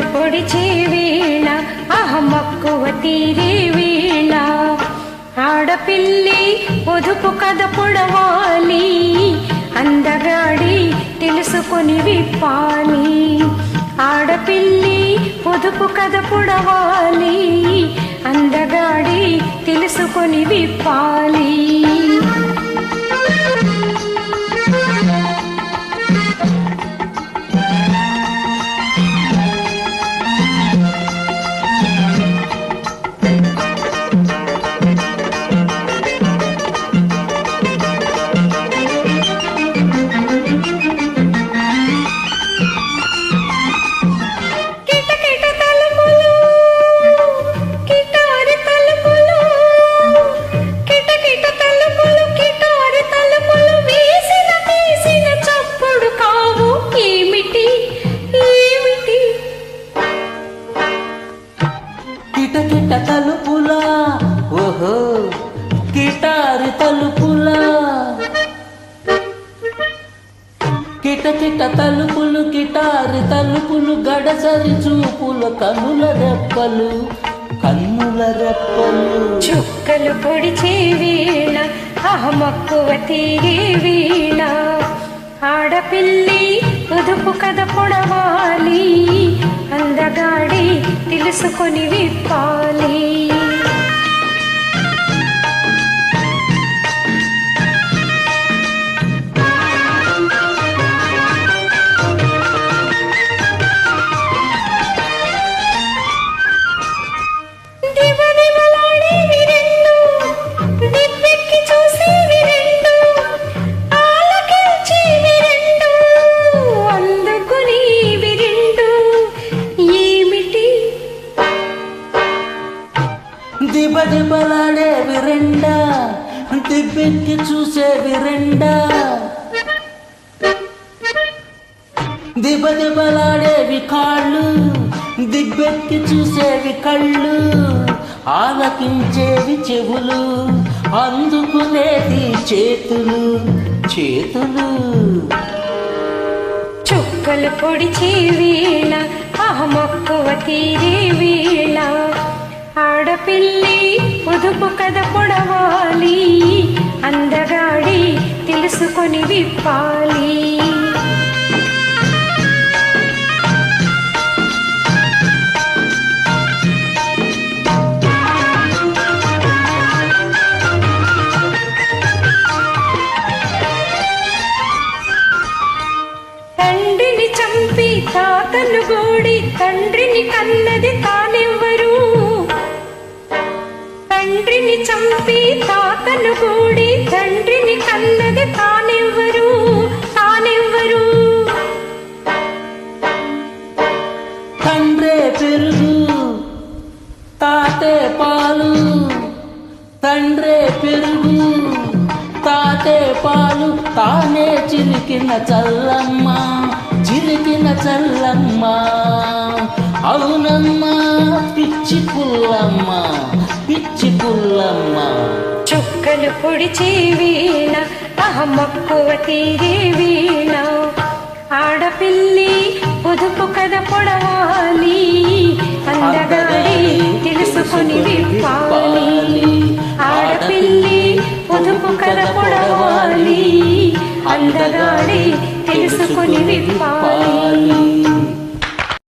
పొడిచే అహ మక్కువ తీరే వీణ. ఆడపిల్లి పొదుపు కథ పొడవాలి అందగాడి తెలుసుకొని విప్పాలి. ఆడపిల్లి పొదుపు కథ పొడవాలి అందగాడి తెలుసుకొని విప్పాలి. కిటకిట తలుపులా ఓహో కిటారి తలుపులా. కిటకిట తలుపులు కిటారి తలుపులు గడసరి చూపుల కనుల రెప్పలు కన్నుల రెప్పలు. చుక్కలు పొడిచే వేళ అహమక్కువ తీరే వీణ. ఆడపిల్లి పొదుపు కథ పొడవాలి అందగాడి తెలుసుకొని విప్పాలి. దిబ్బెక్కి చూసేవి రెండా? దిబదిబలాడేవి కాళ్ళు దిబ్బెక్కి చూసేవి కళ్ళు ఆలకించేవి చెవులు అందుకునేది చేతులు చేతులు. చుక్కలు పొడిచే ఆ అహమక్కువ తీరే వేళ ఆడపిల్లి పొదుపు కథ పొడవాలి అందగాడి తెలుసుకొని విప్పాలి. తండ్రిని చంపి తాతను గూడి తండ్రిని కన్నది తానెవ్వరు. చంపి తాతను కూడి తండ్రిని కన్నది తానెవ్వరు తానెవ్వరు? తండ్రే పెరుగు తాతే పాలు. తండ్రే పెరుగు తాతే పాలు. తానే చిలికిన చల్లమ్మ చిలికిన చల్లమ్మ. అవునమ్మా పిచ్చి పుల్లమ్మ పిచ్చి పుల్లమ్మ చుక్కలు పొడిచే వేళ అహమక్కువ తీరే వీణ ఆడపిల్లి పొదుపు కథ పొడవాలి అందగాడి తెలుసుకుని విప్పాలి. ఆడపిల్లి పొదుపు కథ పొడవాలి అందగాడి తెలుసుకుని విప్పాలి.